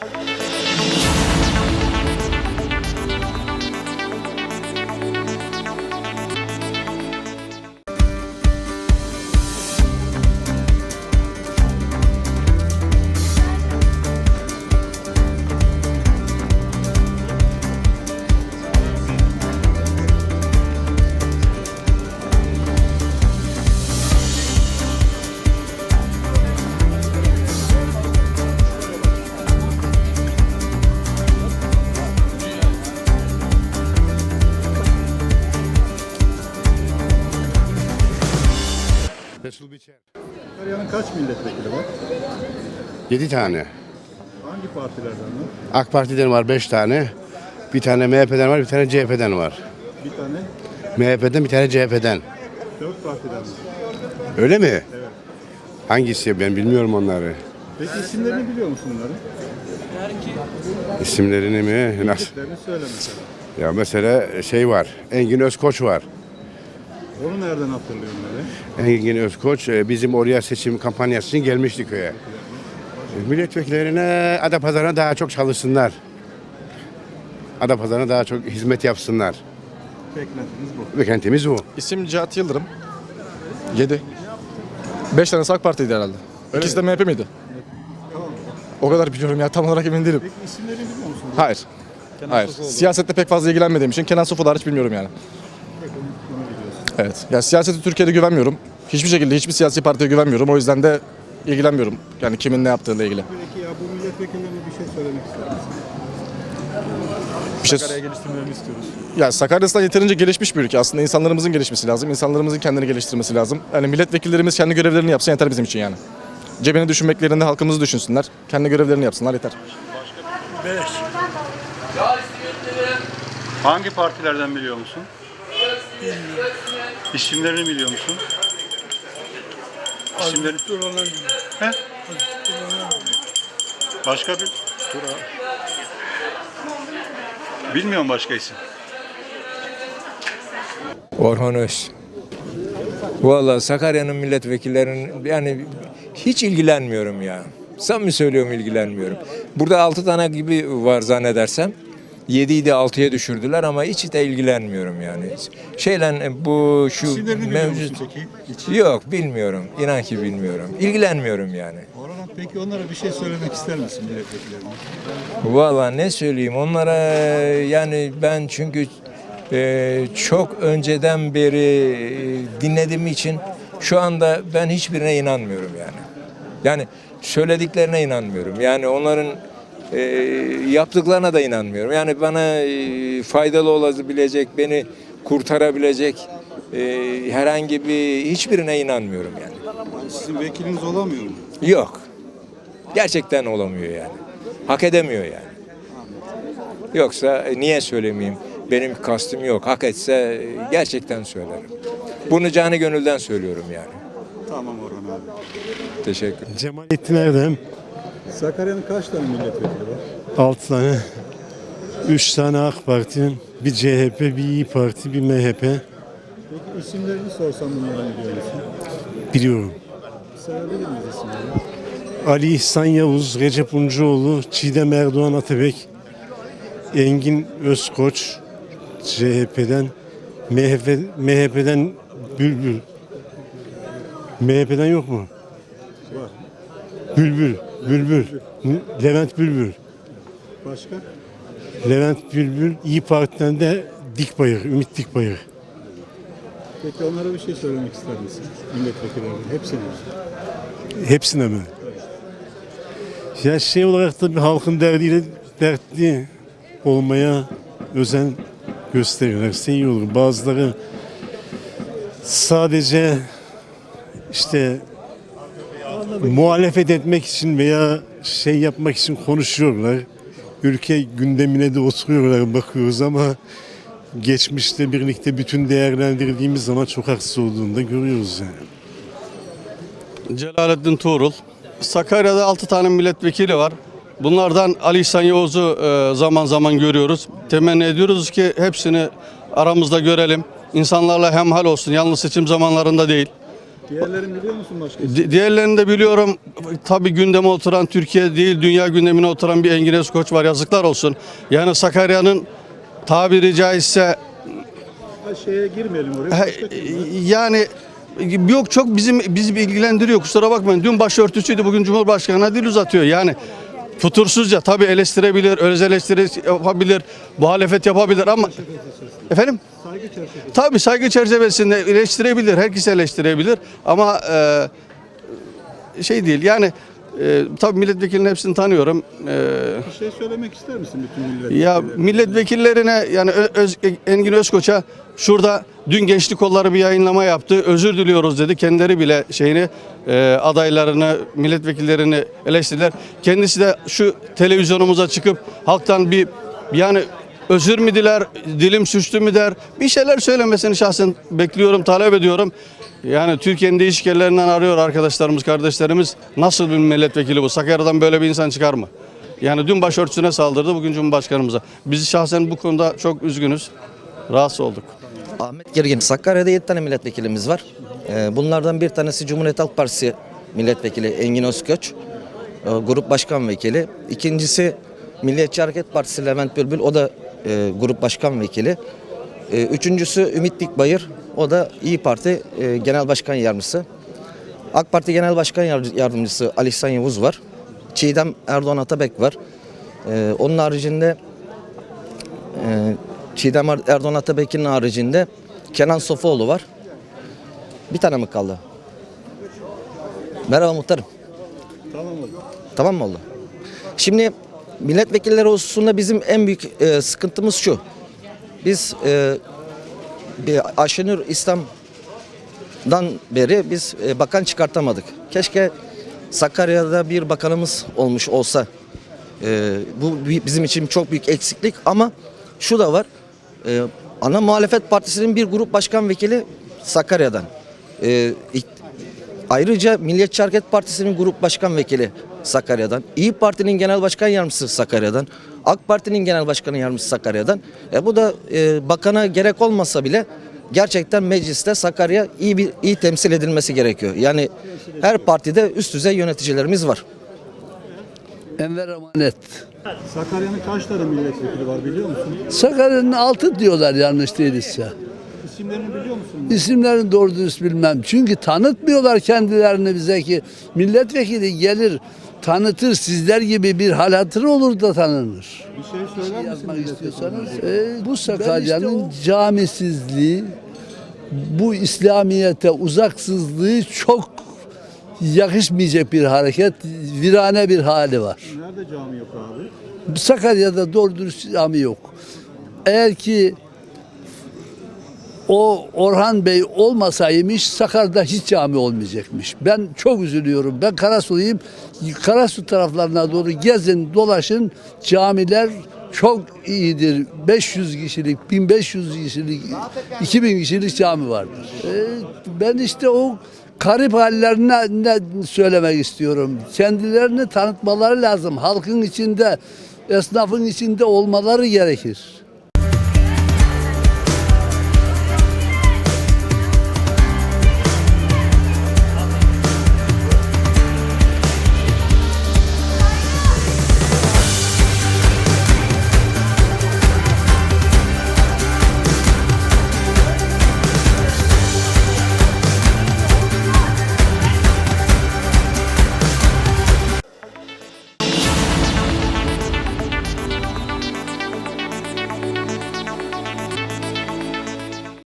Bye. Sakarya'nın kaç milletvekili var? 7 tane. Hangi partilerden var? AK Parti'den var 5 tane. Bir tane MHP'den var, bir tane CHP'den var. Bir tane, MHP'den bir tane CHP'den. dört partiden var. Öyle mi? Hangisi? Ben bilmiyorum onları. Peki isimlerini biliyor musun bunların? İsimlerini mi? Nasıl? İsimlerini söyle mesela. Ya mesela şey var. Engin Özkoç var. Onu nereden hatırlıyorsun öyle? Engin Özkoç e, bizim oraya seçim kampanyası için gelmişti köye. E, Milletvekillerine Adapazarı'na daha çok çalışsınlar. Adapazarı'na daha çok hizmet yapsınlar. Beklentiniz bu. Beklentimiz bu. İsim Cihat Yıldırım. 7. 5 tane AK Parti'ydi herhalde. İkisi de MHP miydi? O kadar biliyorum ya tam olarak emin değilim. Peki isimlerini biliyor musun? Hayır. Hayır. Siyasette pek fazla ilgilenmediğim için Kenan Sofu'da hariç bilmiyorum yani. Evet. Ya siyasete Türkiye'de güvenmiyorum. Hiçbir şekilde hiçbir siyasi partiye güvenmiyorum. O yüzden de ilgilenmiyorum. Yani kimin ne yaptığıyla ilgili. Peki ya bu milletvekillerine bir şey söylemek ister? Bir şey... geliştirmelerini istiyoruz. Ya Sakarya'sından yeterince gelişmiş bir ülke. Aslında insanlarımızın gelişmesi lazım. İnsanlarımızın kendini geliştirmesi lazım. Yani milletvekillerimiz kendi görevlerini yapsa yeter bizim için yani. Cebini düşünmeklerinde halkımızı düşünsünler. Kendi görevlerini yapsınlar yeter. Hangi partilerden biliyor musun? İsimlerini biliyor musun? İsimleri... He? Başka bir... Dur abi. Bilmiyorum başka isim. Orhan Öz. Vallahi Sakarya'nın milletvekillerinin yani hiç ilgilenmiyorum ya. Samimi söylüyorum ilgilenmiyorum. Burada 6 tane gibi var zannedersem. 7 idi 6'ya düşürdüler ama hiç de ilgilenmiyorum yani. Şeyle bu şu İsimlerini biliyor mevcut musun peki? Yok bilmiyorum. İnan ki bilmiyorum. İlgilenmiyorum yani. Orhan peki onlara bir şey söylemek ister misin milletvekillerine? Valla ne söyleyeyim onlara yani ben çünkü e, çok önceden beri e, dinlediğim için şu anda ben hiçbirine inanmıyorum yani. Yani söylediklerine inanmıyorum. Yani onların e, yaptıklarına da inanmıyorum. Yani bana e, faydalı olabilecek, beni kurtarabilecek e, herhangi bir hiçbirine inanmıyorum yani. Sizin vekiliniz olamıyor mu? Yok. Gerçekten olamıyor yani. Hak edemiyor yani. Yoksa e, niye söylemeyeyim? Benim kastım yok. Hak etse e, gerçekten söylerim. Bunu canı gönülden söylüyorum yani. Tamam Orhan abi. Teşekkür Cemalettin Erdem Sakarya'nın kaç tane milletvekili var? 6 tane. 3 tane AK Parti, bir CHP, bir İyi Parti, bir MHP Peki isimlerini sorsam bunların biliyor musun? biliyorum. Sayabilir miyiz isimleri? Ali İhsan Yavuz, Recep Uncuoğlu, Çiğdem Erdoğan Atabek, Engin Özkoç, CHP'den, MHP, MHP'den Bülbül. MHP'den yok mu? Var. Bülbül, Bülbül, Levent Bülbül. Başka? Levent Bülbül, İyi Parti'den de Dikbayır, Ümit Dikbayır. Peki onlara bir şey söylemek ister misin? Milletvekillerine, hepsine. Hepsine mi? Ya şey olarak da bir halkın derdiyle dertli olmaya özen gösterirlerse iyi olur. Bazıları sadece işte muhalefet etmek için veya şey yapmak için konuşuyorlar. Ülke gündemine de oturuyorlar bakıyoruz ama geçmişte birlikte bütün değerlendirdiğimiz zaman çok haksız olduğunu da görüyoruz yani. Celalettin Tuğrul. Sakarya'da 6 tane milletvekili var. Bunlardan Ali İhsan Yavuz'u e, zaman zaman görüyoruz. Temenni ediyoruz ki hepsini aramızda görelim. İnsanlarla hemhal olsun. Yalnız seçim zamanlarında değil. Diğerlerini biliyor musun başka? Di- Diğerlerini de biliyorum. Tabii gündeme oturan Türkiye değil, dünya gündemine oturan bir Engin Özkoç var. Yazıklar olsun. Yani Sakarya'nın tabiri caizse Ha, şeye girmeyelim oraya. he, Başka yani yok çok bizim bizi ilgilendiriyor. Kusura bakmayın. Dün başörtüsüydü, bugün Cumhurbaşkanı'na dil uzatıyor. Yani futursuzca tabii eleştirebilir, öz eleştiri yapabilir, muhalefet yapabilir ama efendim Saygı çerçevesi. Tabii saygı çerçevesinde eleştirebilir, herkes eleştirebilir ama e, şey değil yani e, tabii milletvekilinin hepsini tanıyorum. E, Bir şey söylemek ister misin bütün milletvekillerine? ya milletvekillerine yani Ö- Öz, Engin Özkoç'a şurada dün Gençlik Kolları bir yayınlama yaptı. Özür diliyoruz dedi. Kendileri bile şeyini e, adaylarını, milletvekillerini eleştirdiler. Kendisi de şu televizyonumuza çıkıp halktan bir yani özür mü diler, dilim suçtu mu der. Bir şeyler söylemesini şahsen bekliyorum, talep ediyorum. Yani Türkiye'nin değişik yerlerinden arıyor arkadaşlarımız, kardeşlerimiz. Nasıl bir milletvekili bu? Sakarya'dan böyle bir insan çıkar mı? Yani dün başörtüsüne saldırdı, bugün Cumhurbaşkanımıza. Biz şahsen bu konuda çok üzgünüz. Rahatsız olduk. Ahmet Gergin. Sakarya'da 7 tane milletvekilimiz var. Ee, Bunlardan bir tanesi Cumhuriyet Halk Partisi milletvekili Engin Özköç. e, Grup başkan vekili. İkincisi Milliyetçi Hareket Partisi Levent Bülbül. O da e, grup başkan vekili. E, Üçüncüsü Ümit Dikbayır. O da İyi Parti e, Genel Başkan Yardımcısı. AK Parti Genel Başkan Yar- Yardımcısı Ali İhsan Yavuz var. Çiğdem Erdoğan Atabek var. E, Onun haricinde ee, Çiğdem Er- Erdoğan Atabek'in haricinde Kenan Sofuoğlu var. Bir tane mi kaldı? Merhaba muhtarım. Tamam oldu. Tamam mı oldu? Şimdi milletvekilleri hususunda bizim en büyük e, sıkıntımız şu. Biz e, bir Ayşenur İslam'dan beri biz e, bakan çıkartamadık. Keşke Sakarya'da bir bakanımız olmuş olsa. E, bu bi- bizim için çok büyük eksiklik ama şu da var. E, ana muhalefet partisinin bir grup başkan vekili Sakarya'dan. E, Ayrıca Milliyetçi Hareket Partisi'nin grup başkan vekili Sakarya'dan, İyi Parti'nin genel başkan yardımcısı Sakarya'dan, AK Parti'nin genel başkan yardımcısı Sakarya'dan. E bu da e, bakana gerek olmasa bile gerçekten mecliste Sakarya iyi bir iyi temsil edilmesi gerekiyor. Yani her partide üst düzey yöneticilerimiz var. Enver Emanet. Sakarya'nın kaç tane milletvekili var biliyor musun? Sakarya'nın altı diyorlar yanlış değilse. İsimlerini biliyor musun? İsimlerini doğru dürüst bilmem. Çünkü tanıtmıyorlar kendilerini bize ki milletvekili gelir tanıtır sizler gibi bir hal hatır olur da tanınır. Bir şey söyler misin Yazmak milletvekillerine? istiyorsanız e, bu Sakarya'nın camisizliği bu İslamiyete uzaksızlığı çok yakışmayacak bir hareket, virane bir hali var. Nerede cami yok abi? Sakarya'da doğru dürüst cami yok. Eğer ki o Orhan Bey olmasaymış Sakar'da hiç cami olmayacakmış. Ben çok üzülüyorum. Ben Karasuluyum. Karasu taraflarına doğru gezin, dolaşın. Camiler çok iyidir. 500 kişilik, 1500 kişilik, 2000 kişilik cami vardır. Ee, ben işte o garip hallerine ne söylemek istiyorum. Kendilerini tanıtmaları lazım. Halkın içinde, esnafın içinde olmaları gerekir.